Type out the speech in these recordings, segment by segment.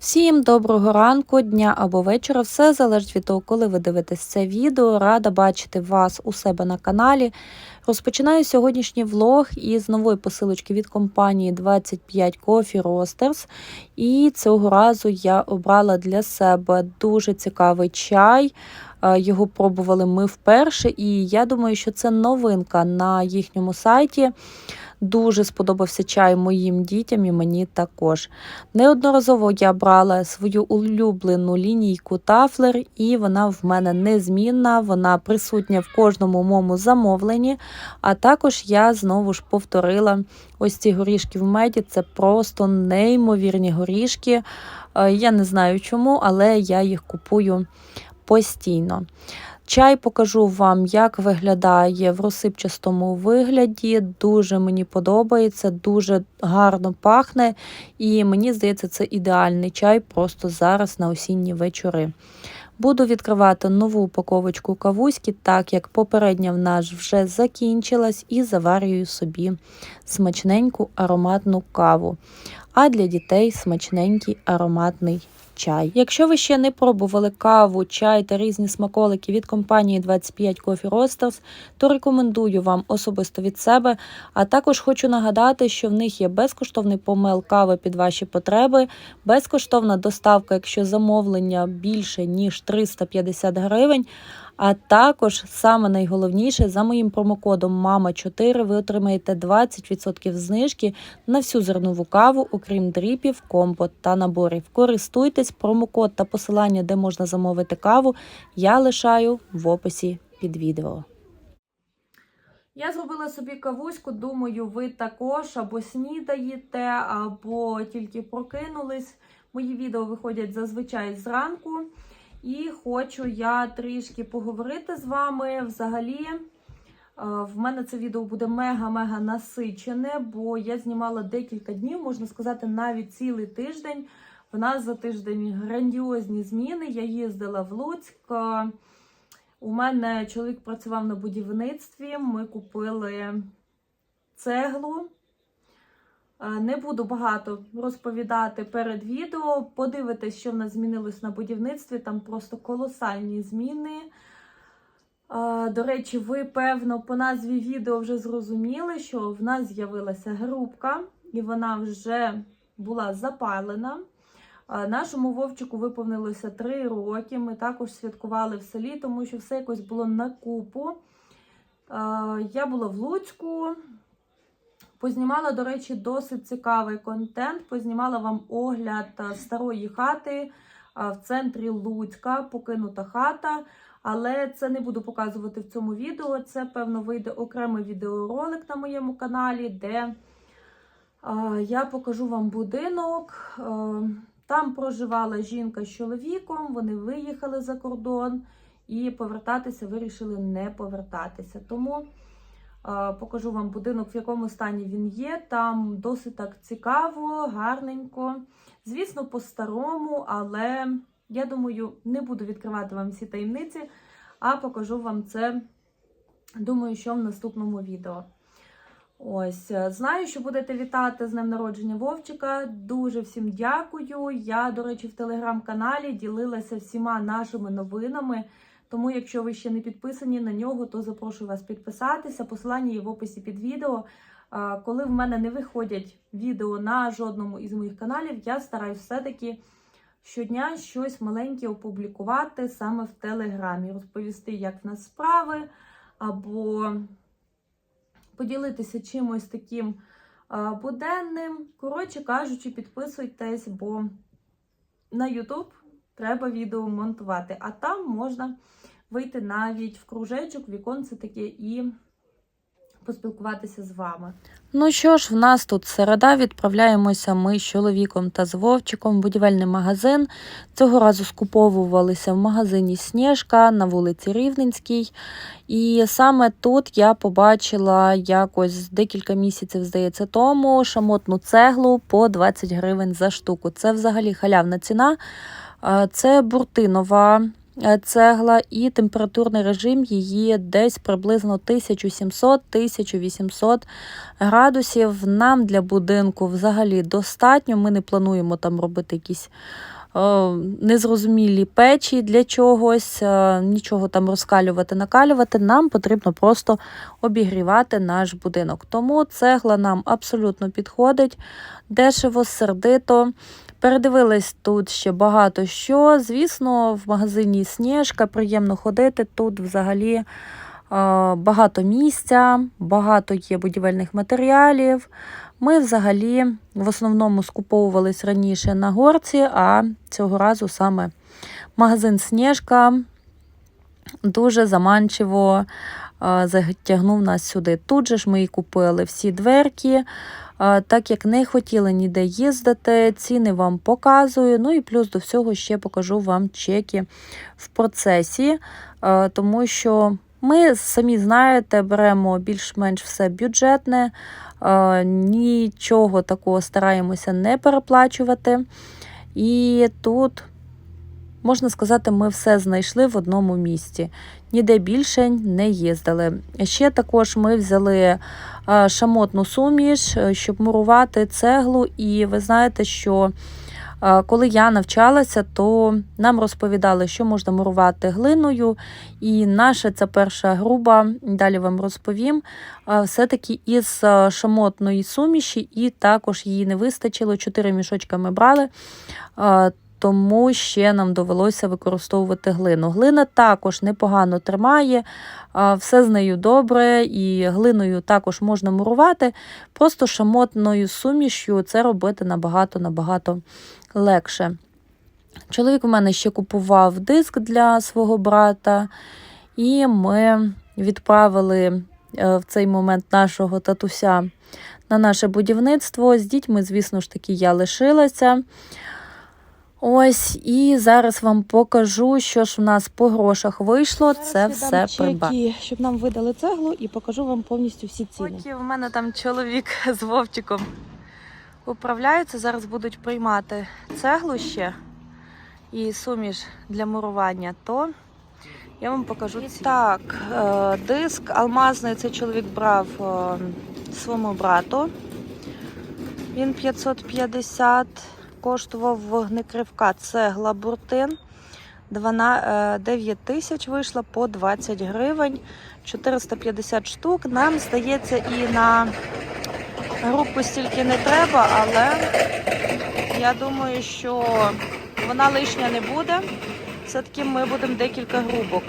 Всім доброго ранку, дня або вечора. Все залежить від того, коли ви дивитесь це відео. Рада бачити вас у себе на каналі. Розпочинаю сьогоднішній влог із нової посилочки від компанії 25 Coffee Roasters. І цього разу я обрала для себе дуже цікавий чай. Е, Його пробували ми вперше, і я думаю, що це новинка на їхньому сайті. Дуже сподобався чай моїм дітям і мені також. Неодноразово я брала свою улюблену лінійку Тафлер, і вона в мене незмінна, вона присутня в кожному моєму замовленні. А також я знову ж повторила ось ці горішки в меді. Це просто неймовірні горішки. Е, Я не знаю чому, але я їх купую постійно. Чай покажу вам, як виглядає в розсипчастому вигляді. Дуже мені подобається, дуже гарно пахне. І мені здається, це ідеальний чай просто зараз на осінні вечори. Буду відкривати нову упаковочку кавуськи, так як попередня в нас вже закінчилась, і заварюю собі смачненьку ароматну каву. А для дітей смачненький ароматний чай. Якщо ви ще не пробували каву, чай та різні смаколики від компанії 25 Coffee Roasters, то рекомендую вам особисто від себе. А також хочу нагадати, що в них є безкоштовний помел кави під ваші потреби, безкоштовна доставка, якщо замовлення більше ніж 350 гривень. А також саме найголовніше за моїм промокодом мама 4 ви отримаєте 20% знижки на всю зернову каву, окрім дріпів, компот та наборів. Користуйтесь промокод та посилання, де можна замовити каву. Я лишаю в описі під відео. Я зробила собі кавуську, думаю, ви також або снідаєте, або тільки прокинулись. Мої відео виходять зазвичай зранку. І хочу я трішки поговорити з вами. Взагалі, е, в мене це відео буде мега-мега насичене, бо я знімала декілька днів, можна сказати, навіть цілий тиждень. В нас за тиждень грандіозні зміни. Я їздила в Луцьк. Е, У мене чоловік працював на будівництві. Ми купили цеглу. Е, Не буду багато розповідати перед відео. Подивитесь, що в нас змінилось на будівництві. Там просто колосальні зміни. Е, До речі, ви, певно, по назві відео вже зрозуміли, що в нас з'явилася грубка, і вона вже була запалена. Е, Нашому вовчику виповнилося 3 роки. Ми також святкували в селі, тому що все якось було на купу. Я була в Луцьку. Познімала, до речі, досить цікавий контент. Познімала вам огляд е, старої хати е, в центрі Луцька, покинута хата. Але це не буду показувати в цьому відео. Це, певно, вийде окремий відеоролик на моєму каналі, де е, я покажу вам будинок. Там проживала жінка з чоловіком, вони виїхали за кордон і повертатися вирішили не повертатися. Тому Покажу вам будинок, в якому стані він є. Там досить так цікаво, гарненько. Звісно, по-старому, але я думаю, не буду відкривати вам всі таємниці, а покажу вам це, думаю, що в наступному відео. Ось, е, знаю, що будете вітати з днем народження Вовчика. Дуже всім дякую. Я, до речі, в телеграм-каналі ділилася всіма нашими новинами. Тому, якщо ви ще не підписані на нього, то запрошую вас підписатися. Посилання є в описі під відео. Коли в мене не виходять відео на жодному із моїх каналів, я стараюсь все-таки щодня щось маленьке опублікувати саме в Телеграмі, розповісти, як в нас справи, або поділитися чимось таким буденним. Коротше кажучи, підписуйтесь, бо на YouTube треба відео монтувати, а там можна вийти навіть в кружечок, віконце таке і поспілкуватися з вами. Ну що ж, в нас тут середа. Відправляємося ми з чоловіком та з Вовчиком в будівельний магазин. Цього разу скуповувалися в магазині Сніжка на вулиці Рівненській. І саме тут я побачила якось декілька місяців, здається, тому шамотну цеглу по 20 гривень за штуку. Це взагалі халявна ціна. Е, Це буртинова цегла, і температурний режим її десь приблизно 1700-1800 градусів. Нам для будинку взагалі достатньо. Ми не плануємо там робити якісь е, незрозумілі печі для чогось, е, нічого там розкалювати, накалювати. Нам потрібно просто обігрівати наш будинок. Тому цегла нам абсолютно підходить, дешево, сердито. Передивились тут ще багато що. Звісно, в магазині Сніжка приємно ходити. Тут взагалі е, багато місця, багато є будівельних матеріалів. Ми взагалі в основному скуповувались раніше на горці, а цього разу саме магазин Сніжка дуже заманчиво е, затягнув нас сюди. Тут же ж ми і купили всі дверки. Е, Так як не хотіли ніде їздити, ціни вам показую. Ну і плюс до всього ще покажу вам чеки в процесі, е, тому що ми самі знаєте, беремо більш-менш все бюджетне, е, нічого такого стараємося не переплачувати. І тут, можна сказати, ми все знайшли в одному місці. Ніде більше не їздили. Ще також ми взяли е, шамотну суміш, е, щоб мурувати цеглу. І ви знаєте, що коли я навчалася, то нам розповідали, що можна мурувати глиною. І наша ця перша груба, далі вам розповім, все-таки із шамотної суміші, і також її не вистачило. Чотири мішочка ми брали. Тому ще нам довелося використовувати глину. Глина також непогано тримає, все з нею добре, і глиною також можна мурувати. Просто шамотною сумішю це робити набагато-набагато легше. Чоловік у мене ще купував диск для свого брата, і ми відправили е, в цей момент нашого татуся на наше будівництво. З дітьми, звісно ж таки, я лишилася. Ось, і зараз вам покажу, що ж у нас по грошах вийшло. Це все придбати. щоб нам видали цеглу і покажу вам повністю всі ціни. Поки в мене там чоловік з Вовчиком управляються, зараз будуть приймати цеглу ще і суміш для мурування, то я вам покажу. Так, е, диск алмазний цей чоловік брав е, своєму брату. Він 550 коштував вогнекривка цегла буртин. 9 тисяч вийшла по 20 гривень, 450 штук. Нам здається, і на групу стільки не треба, але я думаю, що вона лишня не буде. Все-таки ми будемо декілька грубок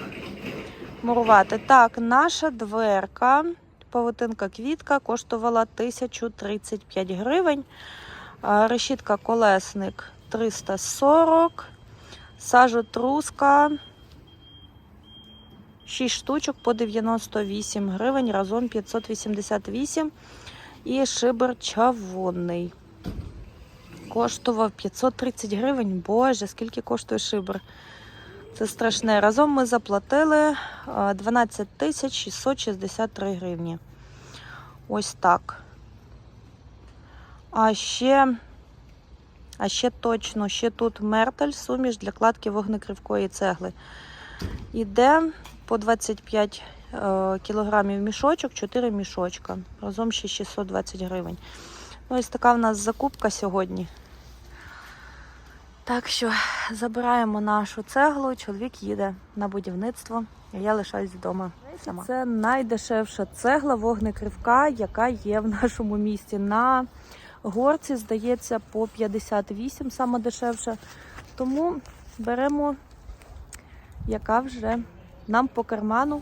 мурувати. Так, наша дверка, павутинка квітка коштувала 1035 гривень. Решітка колесник 340. Сажотруска 6 штучок по 98 гривень, разом 588. І шибер чавунний. Коштував 530 гривень. Боже, скільки коштує шибер? Це страшне. Разом ми заплатили а, 12 тисяч 663 гривні. Ось так. А ще а ще точно, ще тут мертель, суміш для кладки вогнекривкої цегли. Іде по 25 е, кілограмів мішочок, 4 мішочка. Разом ще 620 гривень. Ну, ось така в нас закупка сьогодні. Так що забираємо нашу цеглу, чоловік їде на будівництво, а я лишаюсь вдома. Сама. Це найдешевша цегла вогнекривка, яка є в нашому місті. На горці, здається, по 58 саме дешевше. Тому беремо, яка вже нам по карману.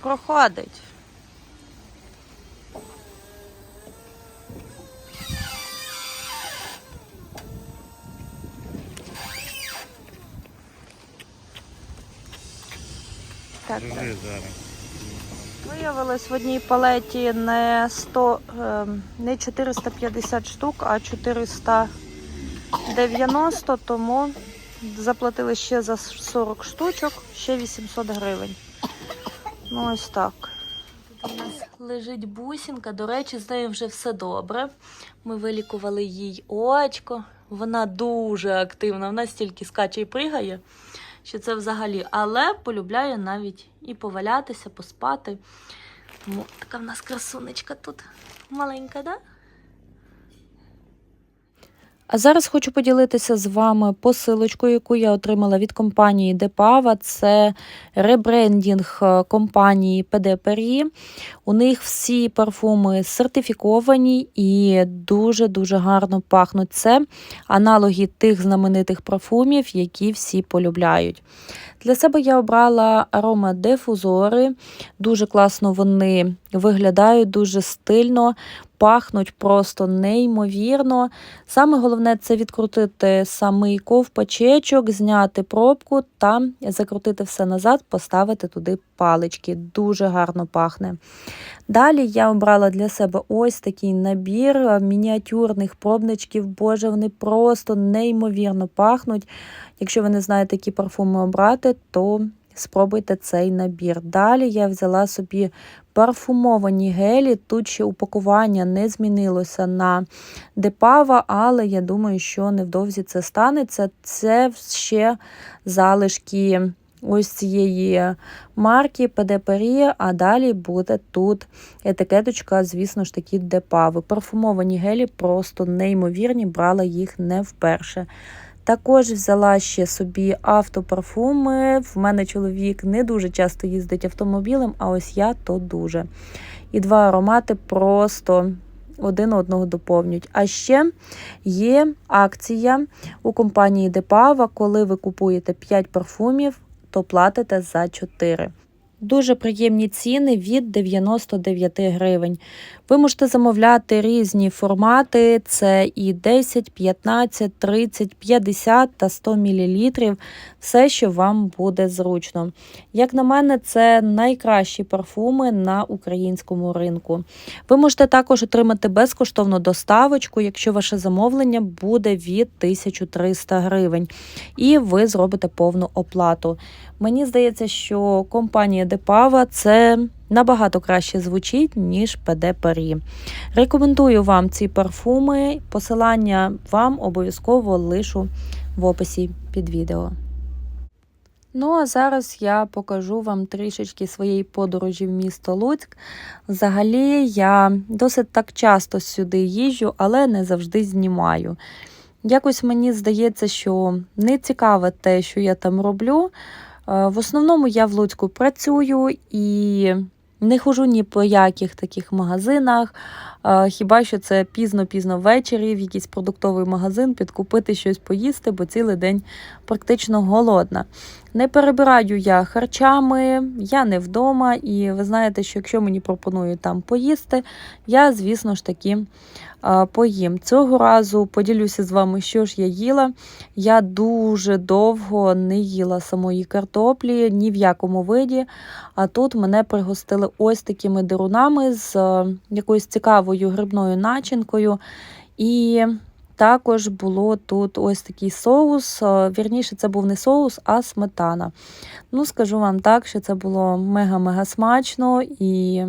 Проходить. Так, так. Виявилось в одній палеті не 100, ем, не 450 штук, а 490, тому заплатили ще за 40 штучок, ще 800 гривень. Ну ось так. Тут У нас лежить бусінка. До речі, з нею вже все добре. Ми вилікували їй очко. Вона дуже активна, вона стільки скаче і пригає, що це взагалі. Але полюбляє навіть і повалятися, поспати. Тому така в нас красунечка тут маленька, да? А зараз хочу поділитися з вами посилочкою, яку я отримала від компанії Депава. Це ребрендінг е, компанії PD У них всі парфуми сертифіковані і дуже-дуже гарно пахнуть. Це аналоги тих знаменитих парфумів, які всі полюбляють. Для себе я обрала аромадифузори. Дуже класно вони виглядають, дуже стильно, пахнуть просто неймовірно. Саме головне це відкрутити самий ковпачечок, зняти пробку та закрутити все назад, поставити туди палички. Дуже гарно пахне. Далі я обрала для себе ось такий набір мініатюрних пробничків. Боже, вони просто неймовірно пахнуть. Якщо ви не знаєте, які парфуми обрати, то спробуйте цей набір. Далі я взяла собі парфумовані гелі. Тут ще упакування не змінилося на депава, але я думаю, що невдовзі це станеться. Це ще залишки ось цієї марки Paris, а далі буде тут етикеточка, звісно ж такі депави. Парфумовані гелі просто неймовірні, брала їх не вперше. Також взяла ще собі автопарфуми. В мене чоловік не дуже часто їздить автомобілем, а ось я то дуже. І два аромати просто один одного доповнюють. А ще є акція у компанії Депава, коли ви купуєте 5 парфумів, то платите за 4. Дуже приємні ціни від 99 гривень. Ви можете замовляти різні формати: це і 10, 15, 30, 50 та 100 мл. Все, що вам буде зручно. Як на мене, це найкращі парфуми на українському ринку. Ви можете також отримати безкоштовну доставочку, якщо ваше замовлення буде від 1300 гривень, і ви зробите повну оплату. Мені здається, що компанія Депава це набагато краще звучить, ніж PD Paris. Рекомендую вам ці парфуми. Посилання вам обов'язково лишу в описі під відео. Ну, а зараз я покажу вам трішечки своєї подорожі в місто Луцьк. Взагалі, я досить так часто сюди їжджу, але не завжди знімаю. Якось мені здається, що не цікаве те, що я там роблю. Е, В основному я в Луцьку працюю і не хожу ні по яких таких магазинах. Е, Хіба що це пізно-пізно ввечері в якийсь продуктовий магазин підкупити щось поїсти, бо цілий день практично голодна. Не перебираю я харчами, я не вдома, і ви знаєте, що якщо мені пропонують там поїсти, я, звісно ж таки, поїм. Цього разу поділюся з вами, що ж я їла. Я дуже довго не їла самої картоплі ні в якому виді. А тут мене пригостили ось такими дерунами з е, якоюсь цікавою грибною начинкою. І також було тут ось такий соус. е, Вірніше, це був не соус, а сметана. Ну, скажу вам так, що це було мега-мега смачно і.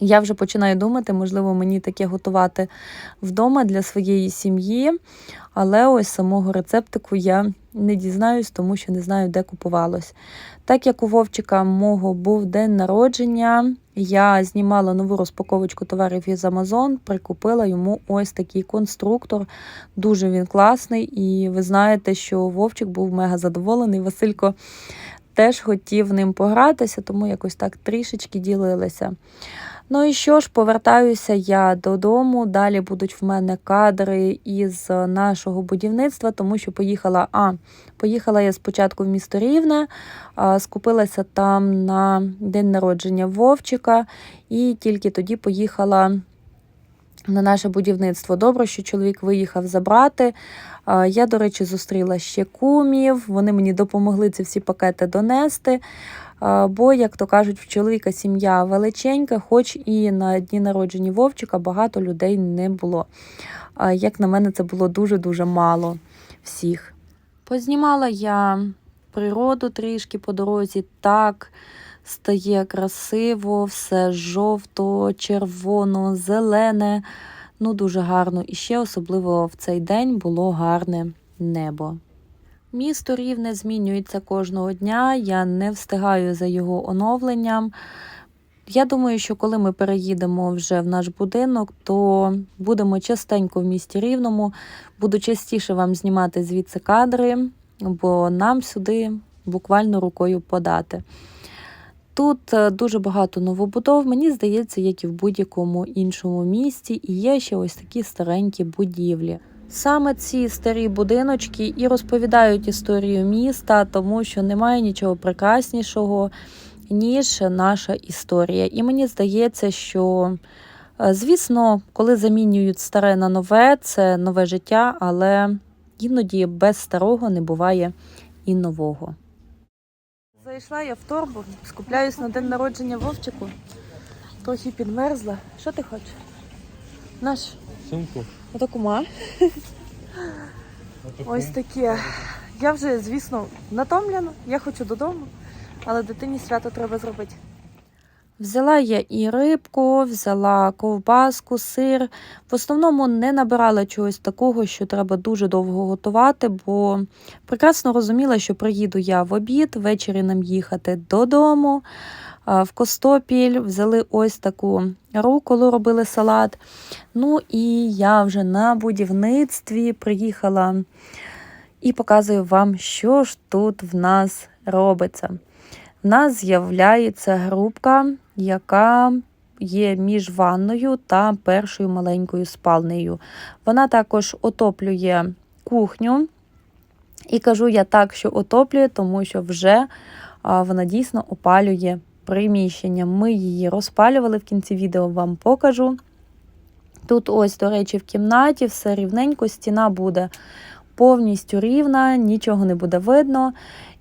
Я вже починаю думати, можливо, мені таке готувати вдома для своєї сім'ї, але ось самого рецептику я не дізнаюсь, тому що не знаю, де купувалось. Так як у Вовчика мого був день народження, я знімала нову розпаковочку товарів із Amazon, прикупила йому ось такий конструктор. Дуже він класний, і ви знаєте, що Вовчик був мега задоволений. Василько теж хотів ним погратися, тому якось так трішечки ділилися. Ну і що ж, повертаюся я додому. Далі будуть в мене кадри із нашого будівництва, тому що поїхала. А, поїхала я спочатку в місто Рівне, а, скупилася там на день народження Вовчика, і тільки тоді поїхала. На наше будівництво. Добре, що чоловік виїхав забрати. Я, до речі, зустріла ще кумів. Вони мені допомогли ці всі пакети донести. Бо, як то кажуть, в чоловіка сім'я величенька, хоч і на дні народження Вовчика багато людей не було. Як на мене, це було дуже-дуже мало всіх. Познімала я природу трішки по дорозі так стає красиво, все жовто, червоно, зелене. Ну, дуже гарно. І ще особливо в цей день було гарне небо. Місто рівне змінюється кожного дня. Я не встигаю за його оновленням. Я думаю, що коли ми переїдемо вже в наш будинок, то будемо частенько в місті рівному. Буду частіше вам знімати звідси кадри, бо нам сюди буквально рукою подати. Тут е, дуже багато новобудов, мені здається, як і в будь-якому іншому місті, і є ще ось такі старенькі будівлі. Саме ці старі будиночки і розповідають історію міста, тому що немає нічого прекраснішого, ніж наша історія. І мені здається, що, е, звісно, коли замінюють старе на нове, це нове життя, але іноді без старого не буває і нового. Зайшла я в торбу, скупляюсь на день народження Вовчику. Трохи підмерзла. Що ти хочеш? Наш Сумку. Отакума. Ось таке. Я вже, звісно, натомлена, я хочу додому, але дитині свято треба зробити. Взяла я і рибку, взяла ковбаску, сир. В основному не набирала чогось такого, що треба дуже довго готувати, бо прекрасно розуміла, що приїду я в обід, ввечері нам їхати додому. А В Костопіль взяли ось таку руколу, робили салат. Ну і я вже на будівництві приїхала і показую вам, що ж тут в нас робиться. В нас з'являється грубка, яка є між ванною та першою маленькою спальнею. Вона також отоплює кухню. І кажу я так, що отоплює, тому що вже вона дійсно опалює приміщення. Ми її розпалювали в кінці відео, вам покажу. Тут, ось, до речі, в кімнаті все рівненько, стіна буде повністю рівна, нічого не буде видно.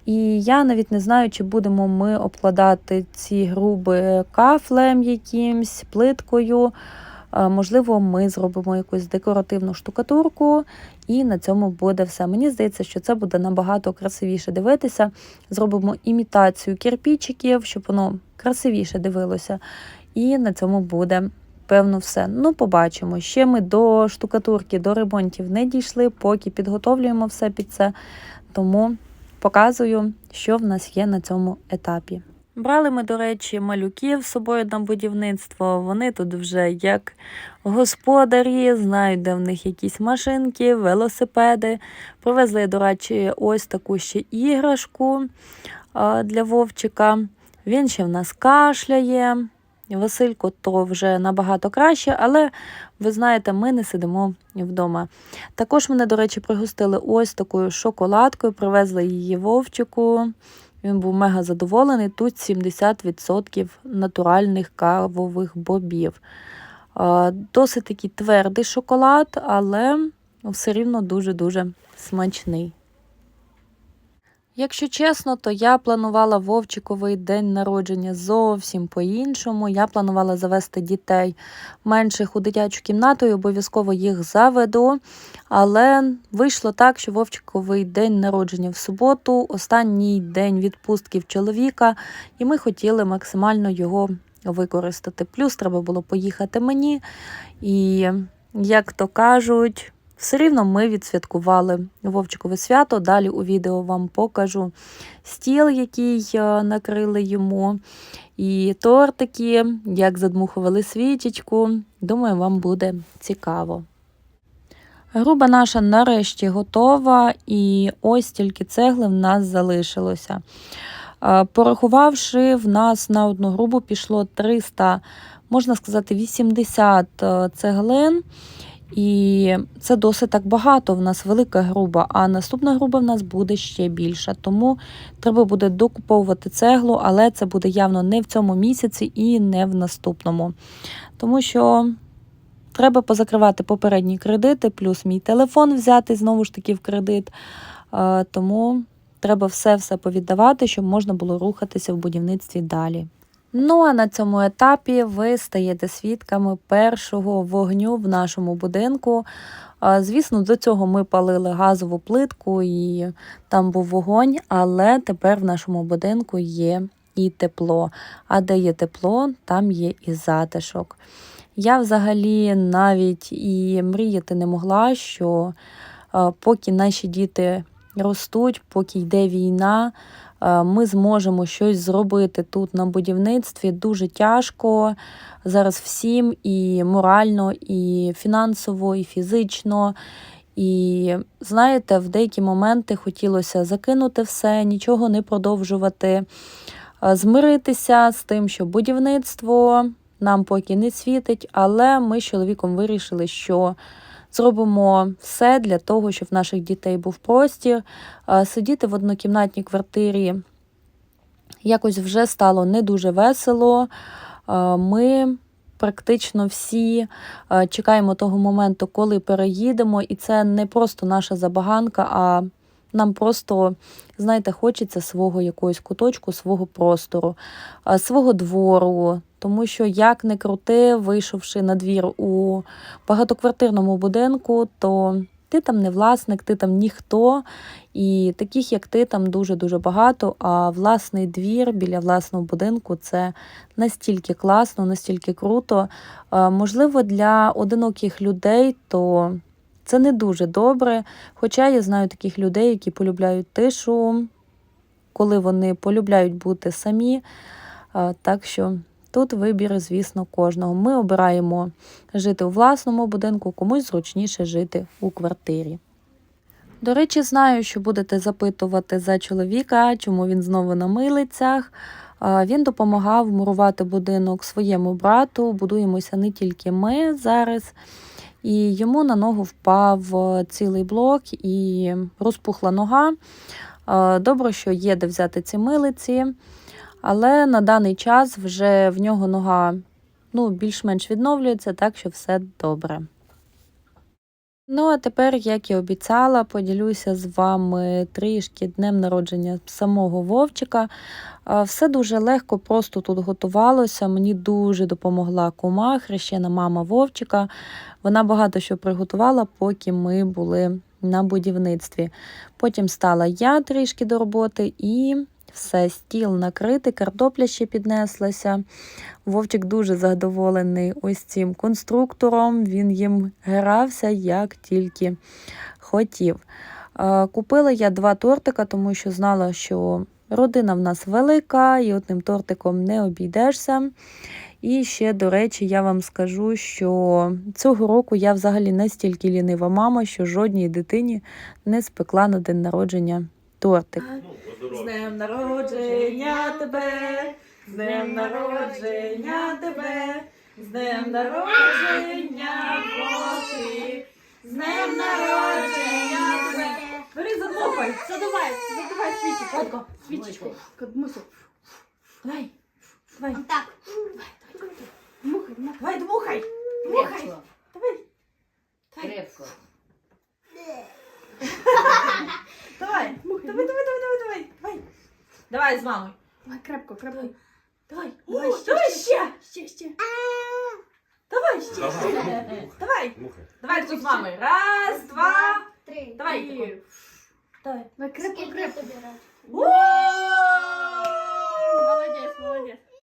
І я навіть не знаю, чи будемо ми обкладати ці груби кафлем якимсь, плиткою. Можливо, ми зробимо якусь декоративну штукатурку, і на цьому буде все. Мені здається, що це буде набагато красивіше дивитися. Зробимо імітацію кирпічиків, щоб воно красивіше дивилося. І на цьому буде. Певно, все. Ну, побачимо. Ще ми до штукатурки, до ремонтів не дійшли, поки підготовлюємо все під це. Тому показую, що в нас є на цьому етапі. Брали ми, до речі, малюків з собою на будівництво. Вони тут вже як господарі, знають, де в них якісь машинки, велосипеди. Привезли, до речі, ось таку ще іграшку для Вовчика. Він ще в нас кашляє. Василько то вже набагато краще, але ви знаєте, ми не сидимо вдома. Також мене, до речі, пригостили ось такою шоколадкою, привезли її Вовчику. Він був мега задоволений. Тут 70% натуральних кавових бобів. Досить такий твердий шоколад, але все рівно дуже-дуже смачний. Якщо чесно, то я планувала Вовчиковий день народження зовсім по-іншому. Я планувала завести дітей менших у дитячу кімнату і обов'язково їх заведу. Але вийшло так, що Вовчиковий день народження в суботу, останній день відпустки в чоловіка, і ми хотіли максимально його використати. Плюс треба було поїхати мені. І, як то кажуть, все рівно ми відсвяткували Вовчикове свято. Далі у відео вам покажу стіл, який е, накрили йому, і тортики, як задмухували свічечку. Думаю, вам буде цікаво. Груба наша нарешті готова, і ось тільки цегли в нас залишилося. Е, Порахувавши, в нас на одну грубу пішло 300, можна сказати, 80 е, цеглин. І це досить так багато. В нас велика груба, а наступна груба в нас буде ще більша. Тому треба буде докуповувати цеглу, але це буде явно не в цьому місяці і не в наступному. Тому що треба позакривати попередні кредити, плюс мій телефон взяти знову ж таки в кредит. Е, Тому треба все-все повіддавати, щоб можна було рухатися в будівництві далі. Ну а на цьому етапі ви стаєте свідками першого вогню в нашому будинку. Звісно, до цього ми палили газову плитку і там був вогонь, але тепер в нашому будинку є і тепло. А де є тепло, там є і затишок. Я взагалі навіть і мріяти не могла, що поки наші діти ростуть, поки йде війна, ми зможемо щось зробити тут на будівництві. Дуже тяжко зараз всім і морально, і фінансово, і фізично. І знаєте, в деякі моменти хотілося закинути все, нічого не продовжувати, е, змиритися з тим, що будівництво нам поки не світить, але ми з чоловіком вирішили, що зробимо все для того, щоб в наших дітей був простір. Сидіти в однокімнатній квартирі якось вже стало не дуже весело. Ми практично всі чекаємо того моменту, коли переїдемо, і це не просто наша забаганка, а нам просто, знаєте, хочеться свого якогось куточку, свого простору, свого двору. Тому що як не крути, вийшовши на двір у багатоквартирному будинку, то ти там не власник, ти там ніхто, і таких, як ти, там дуже-дуже багато. А власний двір біля власного будинку це настільки класно, настільки круто. Е, Можливо, для одиноких людей то це не дуже добре. Хоча я знаю таких людей, які полюбляють тишу, коли вони полюбляють бути самі. Е, Так що тут вибір, звісно, кожного. Ми обираємо жити у власному будинку, комусь зручніше жити у квартирі. До речі, знаю, що будете запитувати за чоловіка, чому він знову на милицях. Він допомагав мурувати будинок своєму брату. Будуємося не тільки ми зараз. І йому на ногу впав е, цілий блок і розпухла нога. Е, Добре, що є де взяти ці милиці, але на даний час вже в нього нога ну, більш-менш відновлюється, так що все добре. Ну, а тепер, як і обіцяла, поділюся з вами трішки днем народження самого Вовчика. Все дуже легко, просто тут готувалося. Мені дуже допомогла кума, хрещена мама Вовчика. Вона багато що приготувала, поки ми були на будівництві. Потім стала я трішки до роботи і все, стіл накритий, картопля ще піднеслася. Вовчик дуже задоволений ось цим конструктором. Він їм грався як тільки хотів. Е, Купила я два тортика, тому що знала, що родина в нас велика і одним тортиком не обійдешся. І ще, до речі, я вам скажу, що цього року я взагалі настільки лінива мама, що жодній дитині не спекла на день народження тортик. З днем народження тебе, з днем народження тебе, з днем народження Божий, з днем народження тебе. Бери задмухай, задувай, задувай свічечку. Катко, свічечку. Кадмусю. Давай, давай. Так. Дмухай, давай, дмухай. Дмухай. Давай, крепко. Давай. Давай, давай, давай, давай, давай. Давай, давай з мамою. Давай крепко, крепко. Давай, Давай, ще, давай ще. ще. Ще, ще. Давай ще. Давай. Давай. Давай хто з мамою. Раз, два. Три. Давай. Давай. Давай крепко, крепко. Молодець, молодець.